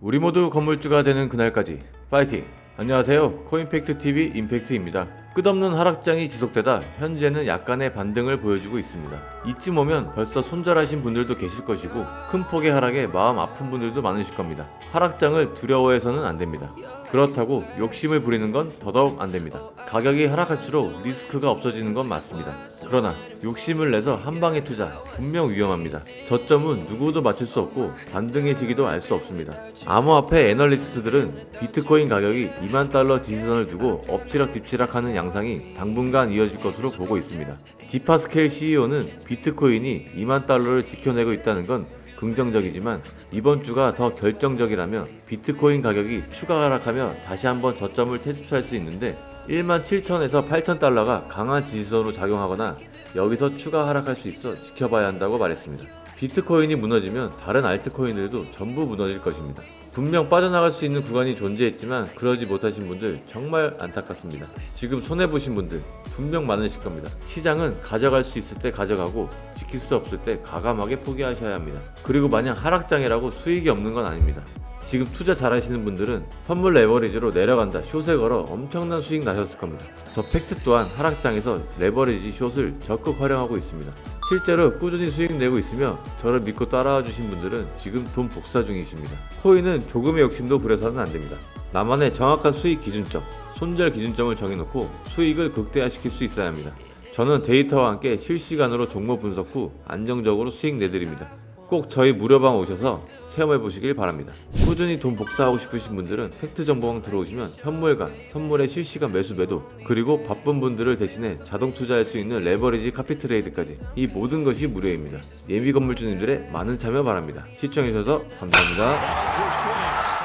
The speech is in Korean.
우리 모두 건물주가 되는 그날까지 파이팅! 안녕하세요. 코인팩트 TV 임팩트입니다. 끝없는 하락장이 지속되다 현재는 약간의 반등을 보여주고 있습니다. 이쯤 오면 벌써 손절하신 분들도 계실 것이고 큰 폭의 하락에 마음 아픈 분들도 많으실 겁니다. 하락장을 두려워해서는 안 됩니다. 그렇다고 욕심을 부리는 건 더더욱 안 됩니다. 가격이 하락할수록 리스크가 없어지는 건 맞습니다. 그러나 욕심을 내서 한 방에 투자 분명 위험합니다. 저점은 누구도 맞출 수 없고 반등의 시기도 알 수 없습니다. 암호화폐 애널리스트들은 비트코인 가격이 2만 달러 지지선을 두고 엎치락 뒤치락하는 양상이 당분간 이어질 것으로 보고 있습니다. 디파스케일 CEO는 비트코인이 2만 달러를 지켜내고 있다는 건 긍정적이지만 이번 주가 더 결정적이라며 비트코인 가격이 추가 하락하며 다시 한번 저점을 테스트할 수 있는데 1만 7천에서 8천 달러가 강한 지지선으로 작용하거나 여기서 추가 하락할 수 있어 지켜봐야 한다고 말했습니다. 비트코인이 무너지면 다른 알트코인들도 전부 무너질 것입니다. 분명 빠져나갈 수 있는 구간이 존재했지만 그러지 못하신 분들 정말 안타깝습니다. 지금 손해보신 분들 분명 많으실 겁니다. 시장은 가져갈 수 있을 때 가져가고 지킬 수 없을 때 과감하게 포기하셔야 합니다. 그리고 만약 하락장이라고 수익이 없는 건 아닙니다. 지금 투자 잘하시는 분들은 선물 레버리지로 내려간다 숏에 걸어 엄청난 수익 나셨을 겁니다. 저 팩트 또한 하락장에서 레버리지 숏을 적극 활용하고 있습니다. 실제로 꾸준히 수익 내고 있으며 저를 믿고 따라와 주신 분들은 지금 돈 복사 중이십니다. 코인은 조금의 욕심도 부려서는 안 됩니다. 나만의 정확한 수익 기준점, 손절 기준점을 정해놓고 수익을 극대화시킬 수 있어야 합니다. 저는 데이터와 함께 실시간으로 종목 분석 후 안정적으로 수익 내드립니다. 꼭 저희 무료방 오셔서 체험해 보시길 바랍니다. 꾸준히 돈 복사하고 싶으신 분들은 팩트 정보방 들어오시면 현물과 선물의 실시간 매수 매도 그리고 바쁜 분들을 대신해 자동 투자할 수 있는 레버리지 카피 트레이드까지 이 모든 것이 무료입니다. 예비 건물주님들의 많은 참여 바랍니다. 시청해 주셔서 감사합니다.